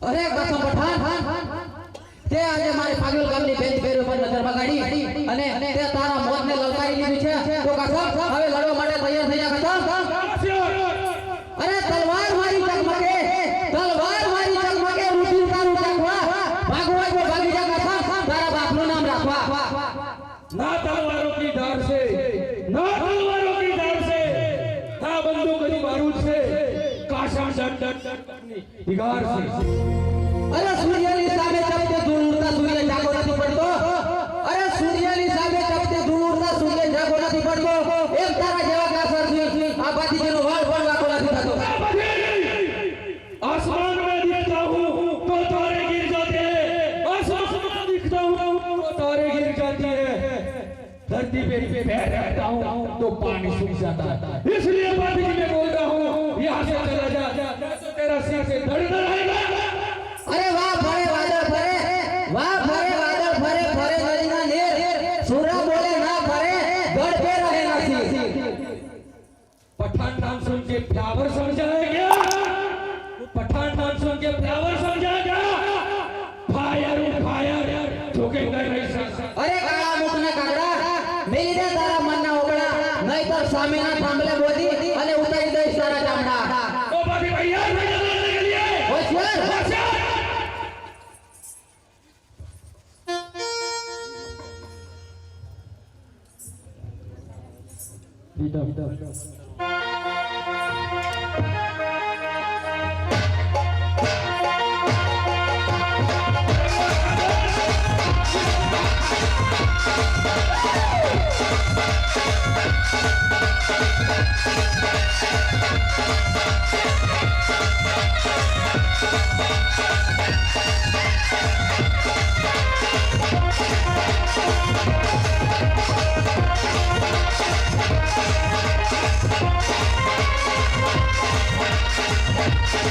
અરે કસમ પઠાણ. તે આજે મારી પાગલ ગામની બેન ફેર ઉપર નજર બગાડી અને डट डट बिगाड़ से અરે સૂર્યની સામે ચપતે ધૂળ ઉડતા સૂર્ય જાગો નથી પડતો અરે સૂર્યની સામે ચપતે ધૂળ ઉડતા સૂર્ય જાગો નથી પડતો એમ તારા જેવા કાસરથી આ બાતીજીનો વાળ પણ વાંકો નથી થતો आसमान में दिखता हूँ तो तारे गिर जाते हैं आसमान में दिखता हूँ तो तारे गिर जाते हैं धरती पे पे पैर रहता हूँ तो पानी सूख जाता है इसलिए बाबी जी मैं बोल रहा हूँ यहाँ से चला जा नहीं तो तेरा सिर से धड़ धड़ अरे वाह भरे वादल भरे वाह भरे वादल भरे भरे नदी ना नेर सूरा बोले ना भरे गढ़ पे रहे ना सी पठान नाम सुन के प्यावर समझा है क्या वो पठान नाम सुन के प्यावर समझा क्या फायर फायर झुकेगा नहीं सर अरे काला मुकने कागड़ा मेरी दे तारा मन ना ओगड़ा नहीं तो सामने ना थांबले बोली Witam, witam. Thank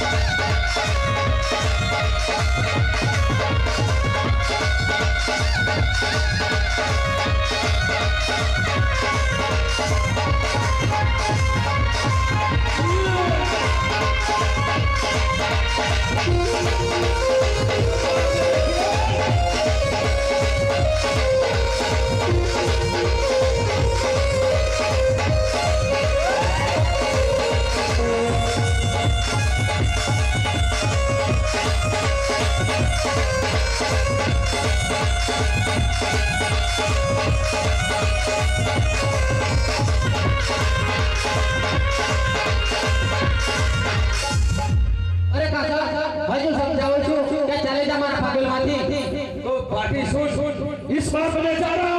Bye. समझाओ छो क्या चले जा मारा पागल माथी तो पार्टी सुन इस बात में जा रहा